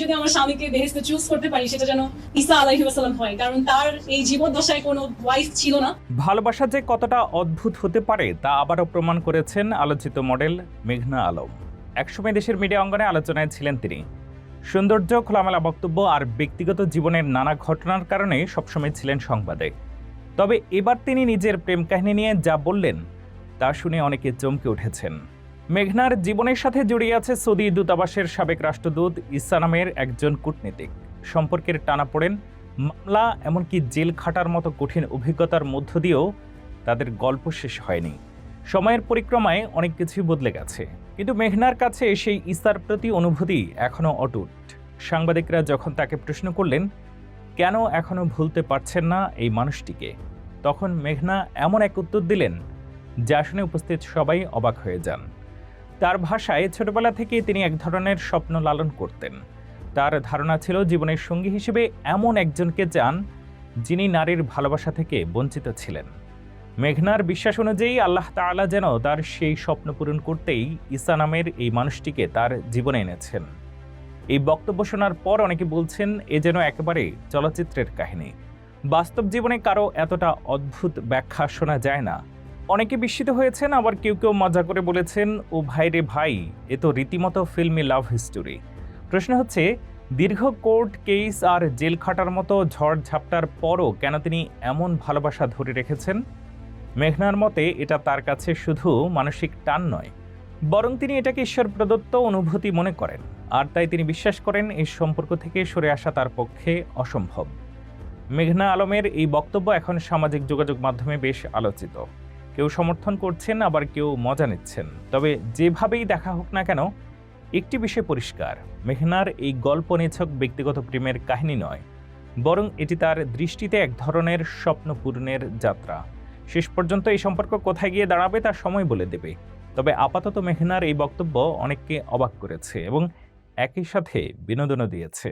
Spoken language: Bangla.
যদি আমার স্বামীকে বেহেস্তে চুজ করতে পারি, সেটা যেন ঈসা আলাইহি ওয়াসাল্লাম হয়। কারণ তার এই জীবদ্দশায় কোনো ওয়াইফ ছিল না। ভালোবাসা যে কতটা অদ্ভুত হতে পারে, তা আবারও প্রমাণ করেছেন আলোচিত মডেল মেঘনা আলম। একসময় দেশের মিডিয়া অঙ্গনে আলোচনায় ছিলেন তিনি। সৌন্দর্য, খোলামেলা বক্তব্য আর ব্যক্তিগত জীবনের নানা ঘটনার কারণে সবসময় ছিলেন সংবাদে। তবে এবার তিনি নিজের প্রেম কাহিনী নিয়ে যা বললেন, তা শুনে অনেকে চমকে উঠেছেন। মেঘনার জীবনের সাথে জড়িয়ে আছে সৌদি দূতাবাসের সাবেক রাষ্ট্রদূত ইসা নামের একজন কূটনীতিক। সম্পর্কের টানাপোড়েন মামলা এমনকি জেল খাটার মতো কঠিন অভিজ্ঞতার মধ্য দিয়েও তাদের গল্প শেষ হয়নি। সময়ের পরিক্রমায় অনেক কিছুই বদলে গেছে। কিন্তু মেঘনার কাছে সেই ইসার প্রতি অনুভূতি এখনও অটুট। সাংবাদিকরা যখন তাকে প্রশ্ন করলেন, কেন এখনও ভুলতে পারছেন না এই মানুষটিকে? তখন মেঘনা এমন এক উত্তর দিলেন, যা শুনে উপস্থিত সবাই অবাক হয়ে যান। তার ভাষায় ছোটবেলা থেকে তিনি এক ধরনের স্বপ্ন লালন করতেন। তার ধারণা ছিল জীবনের সঙ্গী হিসেবে এমন একজনকে চান যিনি নারীর ভালোবাসা থেকে বঞ্চিত ছিলেন। মেঘনার বিশ্বাস অনুযায়ী আল্লাহ তাআলা যেন তার সেই স্বপ্ন পূরণ করতেই ঈসা নামের এই মানুষটিকে তার জীবনে এনেছেন। এই বক্তব্য শোনার পর অনেকে বলছেন, এ যেন একেবারে চলচ্চিত্রের কাহিনী। বাস্তব জীবনে কারও এতটা অদ্ভুত ব্যাখ্যা শোনা যায় না। অনেকে বিস্মিত হয়েছেন, আবার কেউ কেউ মজা করে বলেছেন, ও ভাই রে ভাই, এ তো রীতিমতো ফিল্মি লাভ হিস্টোরি। প্রশ্ন হচ্ছে, দীর্ঘ কোর্ট কেস আর জেল খাটার মতো ঝড় ঝাপটার পরও কেন তিনি এমন ভালোবাসা ধরে রেখেছেন? মেঘনার মতে, এটা তার কাছে শুধু মানসিক টান নয়, বরং তিনি এটাকে ঈশ্বর প্রদত্ত অনুভূতি মনে করেন, আর তাই তিনি বিশ্বাস করেন এই সম্পর্ক থেকে সরে আসা তার পক্ষে অসম্ভব। মেঘনা আলমের এই বক্তব্য এখন সামাজিক যোগাযোগ মাধ্যমে বেশ আলোচিত। কেউ সমর্থন করছেন, আবার কেউ মজা নিচ্ছেন। তবে যেভাবেই দেখা হোক না কেন, একটি বিষয় পরিষ্কার, মেঘনার এই গল্প নিছক ব্যক্তিগত প্রেমের কাহিনী নয়, বরং এটি তার দৃষ্টিতে এক ধরনের স্বপ্ন পূরণের যাত্রা। শেষ পর্যন্ত এই সম্পর্ক কোথায় গিয়ে দাঁড়াবে তা সময় বলে দেবে, তবে আপাতত মেঘনার এই বক্তব্য অনেককে অবাক করেছে এবং একই সাথে বিনোদনও দিয়েছে।